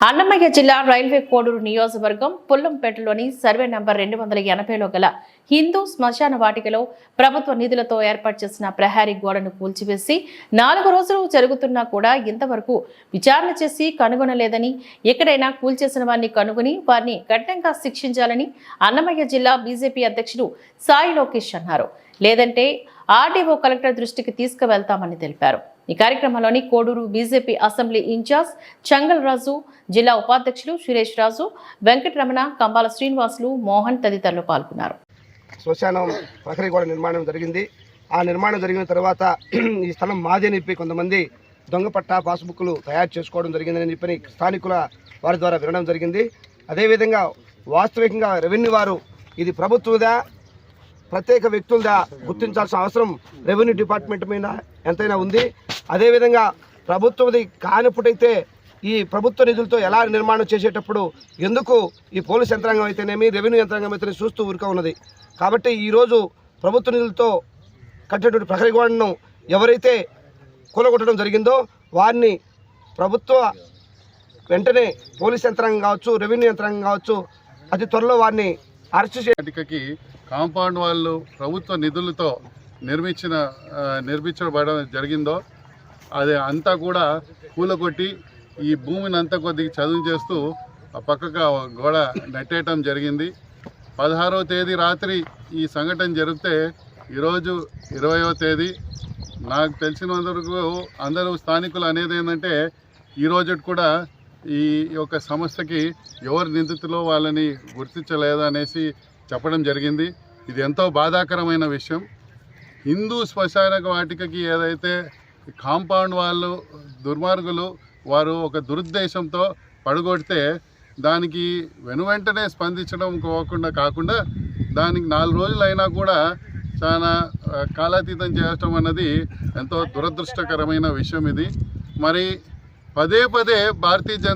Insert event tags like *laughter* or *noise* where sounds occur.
అన్నమయ్య జిల్లా రైల్వే కోడూరు నియోజకవర్గం పుల్లంపేటలోని survey number రెండు వందల ఎనభైలో గల హిందూ శ్మశాన వాటికలో ప్రభుత్వ నిధులతో ఏర్పాటు చేసిన ప్రహారీ గోడను కూల్చివేసి నాలుగు రోజులు జరుగుతున్నా కూడా ఇంతవరకు విచారణ చేసి కనుగొనలేదని ఎక్కడైనా కూల్చేసిన వారిని కనుగొని వారిని కఠినంగా శిక్షించాలని అన్నమయ్య జిల్లా బీజేపీ అధ్యక్షుడు సాయి లోకేష్ అన్నారు. లేదంటే ఆర్డీఓ కలెక్టర్ దృష్టికి తీసుకువెళ్తామని తెలిపారు. ఈ కార్యక్రమంలోని Koduru BJP assembly in charge Changal Raju జిల్లా ఉపాధ్యక్షులు సురేష్ రాజు వెంకటరమణ కంబాల శ్రీనివాసులు మోహన్ తదితరులు పాల్గొన్నారు. శ్మశానం ప్రహరీ నిర్మాణం జరిగింది. ఆ నిర్మాణం జరిగిన తర్వాత *clears throat* ఈ స్థలం మాది అని చెప్పి కొంతమంది దొంగ పట్టా పాస్బుక్లు తయారు చేసుకోవడం జరిగిందని చెప్పని స్థానికుల వారి ద్వారా వినడం జరిగింది. అదేవిధంగా వాస్తవికంగా రెవెన్యూ వారు ఇది ప్రభుత్వదా ప్రత్యేక వ్యక్తులదా గుర్తించాల్సిన అవసరం రెవెన్యూ డిపార్ట్మెంట్ మీద ఎంతైనా ఉంది. అదేవిధంగా ప్రభుత్వది కానప్పుడైతే ఈ ప్రభుత్వ నిధులతో ఎలా నిర్మాణం చేసేటప్పుడు ఎందుకు ఈ పోలీస్ యంత్రాంగం అయితేనేమి రెవెన్యూ యంత్రాంగం అయితేనే చూస్తూ ఊరుక ఉన్నది. కాబట్టి ఈరోజు ప్రభుత్వ నిధులతో కట్టినటువంటి ప్రహరీ గోడను ఎవరైతే కూలగొట్టడం జరిగిందో వారిని ప్రభుత్వ వెంటనే పోలీస్ యంత్రాంగం కావచ్చు రెవెన్యూ యంత్రాంగం కావచ్చు అతి త్వరలో వారిని అరెస్ట్ చే కాంపౌండ్ వాళ్ళు ప్రభుత్వ నిధులతో నిర్మించిన నిర్మించబడడం జరిగిందో అది అంతా కూడా కూలగొట్టి ఈ భూమిని అంతా కొద్దిగా చదువు చేస్తూ ఆ పక్కకు గోడ నెట్టేయటం జరిగింది. పదహారవ తేదీ రాత్రి ఈ సంఘటన జరిగితే ఈరోజు ఇరవయో తేదీ. నాకు తెలిసినందుకు అందరూ స్థానికులు అనేది ఏంటంటే ఈ రోజు కూడా ఈ యొక్క సంస్థకి ఎవరు నిందితులో వాళ్ళని గుర్తించలేదు అనేసి చెప్పడం జరిగింది. ఇది ఎంతో బాధాకరమైన విషయం. హిందూ శ్మశాన వాటికకి ఏదైతే కాంపౌండ్ వాళ్ళు దుర్మార్గులు వారు ఒక దురుద్దేశంతో పడగొడితే దానికి వెనువెంటనే స్పందించడం పోకుండా కాకుండా దానికి నాలుగు రోజులు అయినా కూడా చాలా కాలాతీతం చేయటం అన్నది ఎంతో దురదృష్టకరమైన విషయం ఇది. మరి పదే పదే భారతీయ జనతా